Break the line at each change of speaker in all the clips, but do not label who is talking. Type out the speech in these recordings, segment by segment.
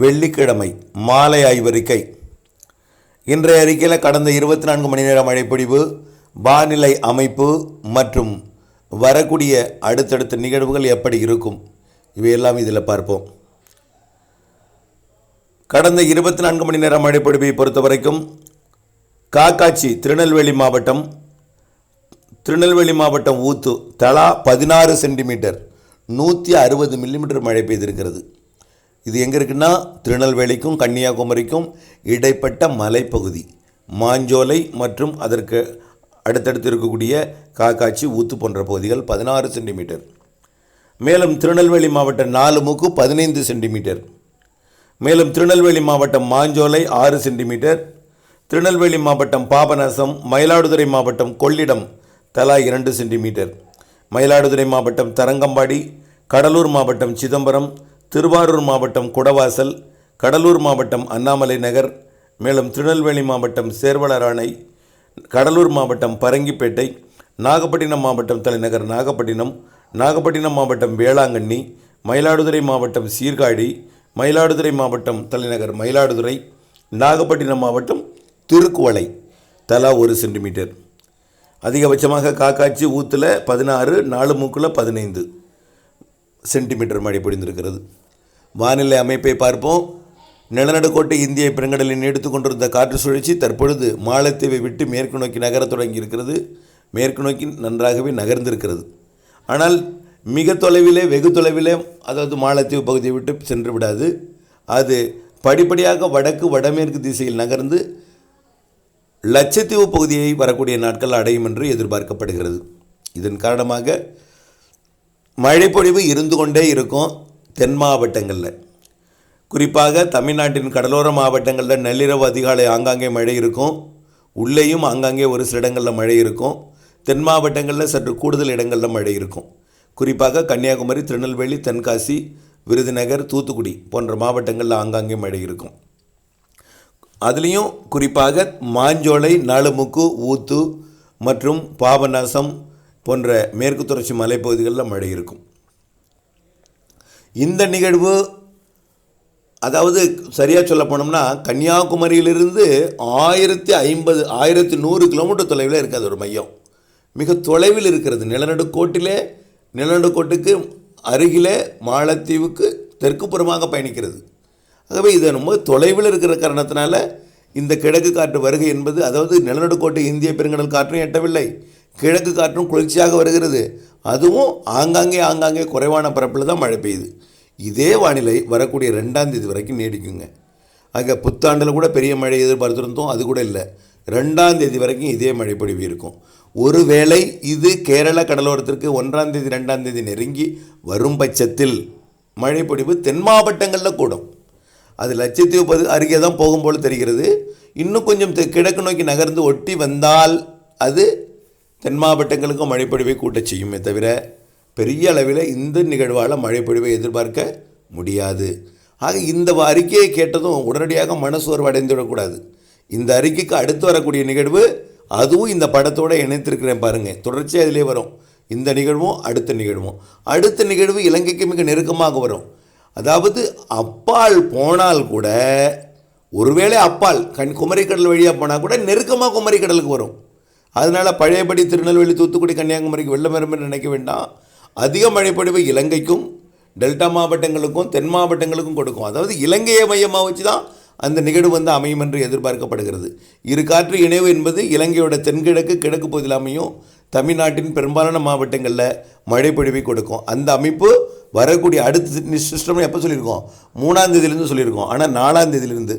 வெள்ளிக்கிழமை மாலை ஆய்வறிக்கை. இன்றைய அறிக்கையில் கடந்த இருபத்தி நான்கு மணி நேர மழைப்பொழிவு வானிலை அமைப்பு மற்றும் வரக்கூடிய அடுத்தடுத்த நிகழ்வுகள் எப்படி இருக்கும்? இவையெல்லாம் இதில் பார்ப்போம். கடந்த இருபத்தி நான்கு மணி நேர மழைப்பொழிவை பொறுத்த வரைக்கும் காக்காட்சி திருநெல்வேலி மாவட்டம் திருநெல்வேலி மாவட்டம் ஊத்து தலா பதினாறு சென்டிமீட்டர் நூற்றி அறுபது மில்லிமீட்டர் மழை பெய்திருக்கிறது. இது எங்கே இருக்குன்னா திருநெல்வேலிக்கும் கன்னியாகுமரிக்கும் இடைப்பட்ட மலைப்பகுதி. மாஞ்சோலை மற்றும் அதற்கு அடுத்தடுத்து இருக்கக்கூடிய காக்காட்சி ஊத்து போன்ற பகுதிகள் பதினாறு சென்டிமீட்டர். மேலும் திருநெல்வேலி மாவட்டம் நாலு மூக்கு பதினைந்து சென்டிமீட்டர். மேலும் திருநெல்வேலி மாவட்டம் மாஞ்சோலை ஆறு சென்டிமீட்டர். திருநெல்வேலி மாவட்டம் பாபநாசம் மயிலாடுதுறை மாவட்டம் கொள்ளிடம் தலா இரண்டு சென்டிமீட்டர். மயிலாடுதுறை மாவட்டம் தரங்கம்பாடி கடலூர் மாவட்டம் சிதம்பரம் திருவாரூர் மாவட்டம் குடவாசல் கடலூர் மாவட்டம் அண்ணாமலை நகர் மேலும் திருநெல்வேலி மாவட்டம் சேர்வலர் அணை கடலூர் மாவட்டம் பரங்கிப்பேட்டை நாகப்பட்டினம் மாவட்டம் தலைநகர் நாகப்பட்டினம் நாகப்பட்டினம் மாவட்டம் வேளாங்கண்ணி மயிலாடுதுறை மாவட்டம் சீர்காழி மயிலாடுதுறை மாவட்டம் தலைநகர் மயிலாடுதுறை நாகப்பட்டினம் மாவட்டம் திருக்குவளை. தலா ஒரு சென்டிமீட்டர். அதிகபட்சமாக காக்காட்சி ஊத்தில் பதினாறு நாலு மூக்கில் பதினைந்து சென்டிமீட்டர் மழை பொழிந்திருக்கிறது. வானிலை அமைப்பை பார்ப்போம். நிலநடுக்கோட்டை இந்திய பெருங்கடலில் நீடித்து கொண்டிருந்த காற்று சுழற்சி தற்பொழுது மாலத்தீவை விட்டு மேற்கு நோக்கி நகரத் தொடங்கி இருக்கிறது மேற்கு நோக்கி நன்றாகவே நகர்ந்திருக்கிறது. ஆனால் மிக தொலைவிலே வெகு தொலைவிலே அதாவது மாலத்தீவு பகுதியை விட்டு சென்று விடாது. அது படிப்படியாக வடக்கு வடமேற்கு திசையில் நகர்ந்து லட்சத்தீவு பகுதியை வரக்கூடிய நாட்கள் அடையும் என்று எதிர்பார்க்கப்படுகிறது. இதன் காரணமாக மழைப்பொழிவு இருந்து கொண்டே இருக்கும். தென் மாவட்டங்களில். குறிப்பாக தமிழ்நாட்டின் கடலோர மாவட்டங்களில் நள்ளிரவு அதிகாலை ஆங்காங்கே மழை இருக்கும். உள்ளேயும் ஆங்காங்கே ஒரு சில இடங்களில் மழை இருக்கும். தென் மாவட்டங்களில் சற்று கூடுதல் இடங்களில் மழை இருக்கும். குறிப்பாக கன்னியாகுமரி திருநெல்வேலி தென்காசி விருதுநகர் தூத்துக்குடி போன்ற மாவட்டங்களில் ஆங்காங்கே மழை இருக்கும். அதுலேயும் குறிப்பாக மாஞ்சோலை நாலுமுக்கு ஊத்து மற்றும் பாபநாசம் போன்ற மேற்கு தொடர்ச்சி மலைப்பகுதிகளில் மழை இருக்கும். இந்த நிகழ்வு அதாவது சரியாக சொல்ல போனோம்னா கன்னியாகுமரியிலிருந்து ஆயிரத்தி ஐம்பது ஆயிரத்தி நூறு கிலோமீட்டர் தொலைவில் இருக்காது ஒரு மையம். மிக தொலைவில் இருக்கிறது. நிலநடுக்கோட்டிலே நிலநடுக்கோட்டுக்கு அருகிலே மாலத்தீவுக்கு தெற்கு புறமாக பயணிக்கிறது. ஆகவே இது ரொம்ப தொலைவில் இருக்கிற காரணத்தினால இந்த கிழக்கு காற்று வருகை என்பது அதாவது நிலநடுக்கோட்டை இந்திய பெருங்கடல் காற்றும் எட்டவில்லை. கிழக்கு காற்றும் குளிர்ச்சியாக வருகிறது. அதுவும் ஆங்காங்கே ஆங்காங்கே குறைவான பரப்பில் தான் மழை பெய்யுது. இதே வானிலை வரக்கூடிய ரெண்டாம் தேதி வரைக்கும் நீடிக்குங்க. ஆக புத்தாண்டில் கூட பெரிய மழை எதிர்பார்த்துருந்தோம் அது கூட இல்லை. ரெண்டாம் தேதி வரைக்கும் இதே மழை பொழிவு இருக்கும். ஒருவேளை இது கேரள கடலோரத்திற்கு ஒன்றாம் தேதி ரெண்டாம் தேதி நெருங்கி வரும் பட்சத்தில் மழைப்பொழிவு தென் மாவட்டங்களில் கூடும். அது லட்சத்தீவு பது அருகே தான் போகும்போது தெரிகிறது. இன்னும் கொஞ்சம் கிழக்கு நோக்கி நகர்ந்து ஒட்டி வந்தால் அது தென் மாவட்டங்களுக்கும் மழைப்பொழிவை கூட்டச் செய்யுமே தவிர பெரிய அளவில் இந்த நிகழ்வால் மழைப்பொழிவை எதிர்பார்க்க முடியாது. ஆக இந்த அறிக்கையை கேட்டதும் உடனடியாக மனசோர்வு அடைந்துவிடக்கூடாது இந்த அறிக்கைக்கு அடுத்து வரக்கூடிய நிகழ்வு அதுவும் இந்த படத்தோடு இணைத்திருக்கிறேன் பாருங்கள் தொடர்ச்சியாக அதிலே வரும். இந்த நிகழ்வும் அடுத்த நிகழ்வும். அடுத்த நிகழ்வு இலங்கைக்கு மிக நெருக்கமாக வரும். அதாவது அப்பால் போனால் கூட ஒருவேளை அப்பால் கண் குமரிக்கடல் வழியாக போனால் கூட நெருக்கமாக குமரிக்கடலுக்கு வரும். அதனால் பழையபடி திருநெல்வேலி தூத்துக்குடி கன்னியாகுமரிக்கு வெள்ளம் வரும் என்று நினைக்க வேண்டாம். அதிக மழைப்பொழிவு இலங்கைக்கும் டெல்டா மாவட்டங்களுக்கும் தென் மாவட்டங்களுக்கும் கொடுக்கும். அதாவது இலங்கையை மையமாக வச்சு தான் அந்த நிகழ்வு வந்து அமையும் என்று எதிர்பார்க்கப்படுகிறது. இரு காற்று இணைவு என்பது இலங்கையோட தென்கிழக்கு கிழக்கு பகுதியில் அமையும். தமிழ்நாட்டின் பெரும்பாலான மாவட்டங்களில் மழைப்பொழிவை கொடுக்கும். அந்த அமைப்பு வரக்கூடிய அடுத்த சிஸ்டம் எப்போ சொல்லியிருக்கோம்? மூணாம் தேதியிலேருந்து சொல்லியிருக்கோம். ஆனால் நாலாம் தேதியிலிருந்து.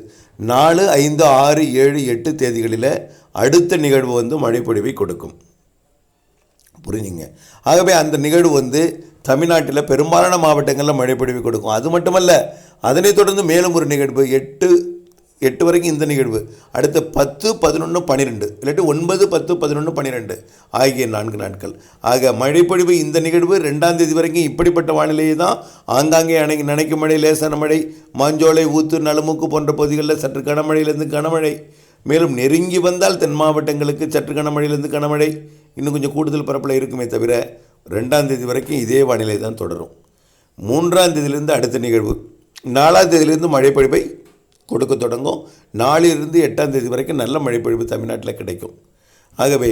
நாலு ஐந்து ஆறு ஏழு எட்டு தேதிகளில் அடுத்த நிகழ்வு வந்து மழைப்பொழிவை கொடுக்கும். புரிஞ்சுங்க. ஆகவே அந்த நிகழ்வு வந்து தமிழ்நாட்டில் பெரும்பாலான மாவட்டங்களில் மழைப்பொழிவு கொடுக்கும். அது மட்டுமல்ல அதனைத் தொடர்ந்து மேலும் ஒரு நிகழ்வு எட்டு எட்டு வரைக்கும் இந்த நிகழ்வு. அடுத்து பத்து பதினொன்று பன்னிரெண்டு இல்லாட்டி ஒன்பது பத்து பதினொன்று பன்னிரெண்டு ஆகிய நான்கு நாட்கள். ஆக மழைப்பொழிவு இந்த நிகழ்வு ரெண்டாம் தேதி வரைக்கும் இப்படிப்பட்ட வானிலையை தான் ஆங்காங்கே அணை நனைக்கும் மழை லேசான மழை மாஞ்சோலை ஊத்து நலமுக்கு போன்ற பகுதிகளில் சற்று கனமழையிலிருந்து கனமழை. மேலும் நெருங்கி வந்தால் தென் மாவட்டங்களுக்கு சற்று கனமழையிலிருந்து கனமழை. இன்னும் கொஞ்சம் கூடுதல் பரப்பில் இருக்குமே தவிர ரெண்டாம் தேதி வரைக்கும் இதே வானிலை தான் தொடரும். மூன்றாம் தேதியிலிருந்து அடுத்த நிகழ்வு. நாலாம் தேதியிலிருந்து மழைப்பொழிவை கொடுக்க தொடங்கும். நாலிலிருந்து எட்டாம் தேதி வரைக்கும் நல்ல மழைப்பொழிவு தமிழ்நாட்டில் கிடைக்கும். ஆகவே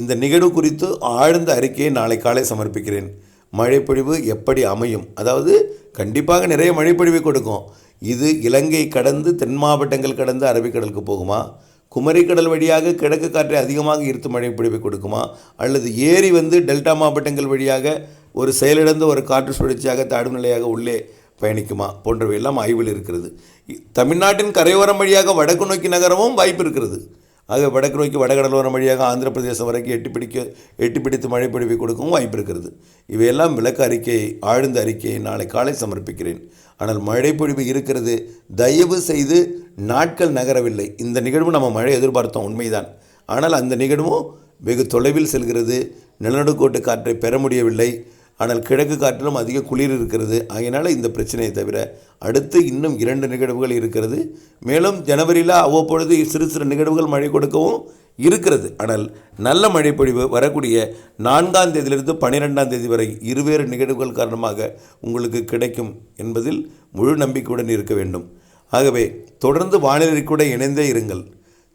இந்த நிகழ்வு குறித்து ஆழ்ந்த அறிக்கையை நாளை காலை சமர்ப்பிக்கிறேன். மழைப்பொழிவு எப்படி அமையும்? அதாவது கண்டிப்பாக நிறைய மழைப்பொழிவை கொடுக்கும். இது இலங்கை கடந்து தென் மாவட்டங்கள் கடந்து அரபிக்கடலுக்கு போகுமா? குமரிக்கடல் வழியாக கிழக்கு காற்றை அதிகமாக ஈர்த்து மழை பிடிப்பை கொடுக்குமா? அல்லது ஏரி வந்து டெல்டா மாவட்டங்கள் வழியாக ஒரு செயலிழந்த ஒரு காற்று சுழற்சியாக தாழ்வு நிலையாக உள்ளே பயணிக்குமா? போன்றவையெல்லாம் ஆய்வில் இருக்கிறது. தமிழ்நாட்டின் கரையோரம் வழியாக வடக்கு நோக்கி நகரவும் வாய்ப்பு இருக்கிறது. ஆக வடக்கு நோக்கி வடகடலோரம் வழியாக ஆந்திர பிரதேசம் வரைக்கும் எட்டி பிடிக்க எட்டி பிடித்து மழை பொழிவை கொடுக்கவும் வாய்ப்பு இருக்கிறது. இவையெல்லாம் விளக்க அறிக்கையை ஆழ்ந்த அறிக்கையை நாளை காலை சமர்ப்பிக்கிறேன். ஆனால் மழை பொழிவு இருக்கிறது. தயவு செய்து நாட்கள் நகரவில்லை. இந்த நிகழ்வு நம்ம மழை எதிர்பார்த்தோம் உண்மைதான். ஆனால் அந்த நிகழ்வும் வெகு தொலைவில் செல்கிறது. நிலநடுக்கோட்டு காற்றை பெற முடியவில்லை. ஆனால் கிழக்கு காற்றிலும் அதிக குளிர் இருக்கிறது. ஆகையினால இந்த பிரச்சனையை தவிர அடுத்து இன்னும் இரண்டு நிகழ்வுகள் இருக்கிறது. மேலும் ஜனவரியில் அவ்வப்பொழுது சிறு சிறு நிகழ்வுகள் மழை கொடுக்கவும் இருக்கிறது. ஆனால் நல்ல மழைப்பொழிவு வரக்கூடிய நான்காம் தேதியிலிருந்து பன்னிரெண்டாம் தேதி வரை இருவேறு நிகழ்வுகள் காரணமாக உங்களுக்கு கிடைக்கும் என்பதில் முழு நம்பிக்கையுடன் இருக்க வேண்டும். ஆகவே தொடர்ந்து வானிலை கூட இணைந்தே இருங்கள்.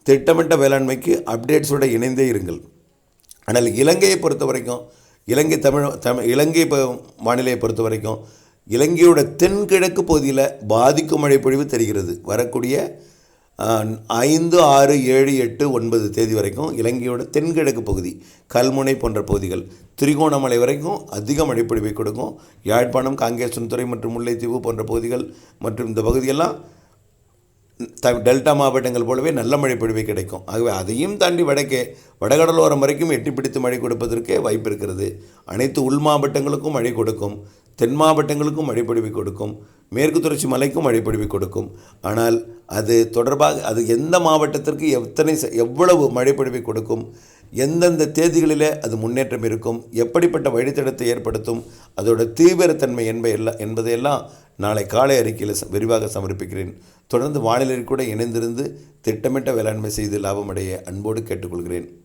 திட்டமிட்ட வேளாண்மைக்கு அப்டேட்ஸோடு இணைந்தே இருங்கள். ஆனால் இலங்கையை பொறுத்த வரைக்கும் இலங்கை தமிழ் தமிழ் இலங்கை வானிலையை பொறுத்த வரைக்கும் இலங்கையோட தென்கிழக்கு பகுதியில் பாதிக்கும் மழை பொழிவு தெரிகிறது. வரக்கூடிய ஐந்து ஆறு ஏழு எட்டு ஒன்பது தேதி வரைக்கும் இலங்கையோட தென்கிழக்கு பகுதி கல்முனை போன்ற பகுதிகள் திரிகோணமலை வரைக்கும் அதிக மழைப்பொழிவை கொடுக்கும். யாழ்ப்பாணம் காங்கேசன்துறை மற்றும் முல்லைத்தீவு போன்ற பகுதிகள் மற்றும் இந்த பகுதியெல்லாம் த டெல்டா மாவட்டங்கள் போலவே நல்ல மழை பொழிவு கிடைக்கும். ஆகவே அதையும் தாண்டி வடக்கே வடகடலோரம் வரைக்கும் எட்டி பிடித்து மழை கொடுப்பதற்கே வாய்ப்பு இருக்கிறது. அனைத்து உள் மாவட்டங்களுக்கும் மழை கொடுக்கும். தென் மாவட்டங்களுக்கும் மழை பொழிவு கொடுக்கும். மேற்கு தொடர்ச்சி மலைக்கும் மழை பொழிவு கொடுக்கும். ஆனால் அது தொடர்பாக அது எந்த மாவட்டத்திற்கு எத்தனை எவ்வளவு மழை கொடுக்கும்? எந்தெந்த தேதிகளிலே அது முன்னேற்றம் இருக்கும் எப்படிப்பட்ட வழித்தடத்தை ஏற்படுத்தும் அதோட தீவிரத்தன்மை என்ப எல்லாம் என்பதையெல்லாம் நாளை காலை அறிக்கையில் ச- விரிவாக சமர்ப்பிக்கிறேன். தொடர்ந்து வானிலை கூட இணைந்திருந்து திட்டமிட்ட வேளாண்மை செய்து லாபமடைய அன்போடு கேட்டுக்கொள்கிறேன்.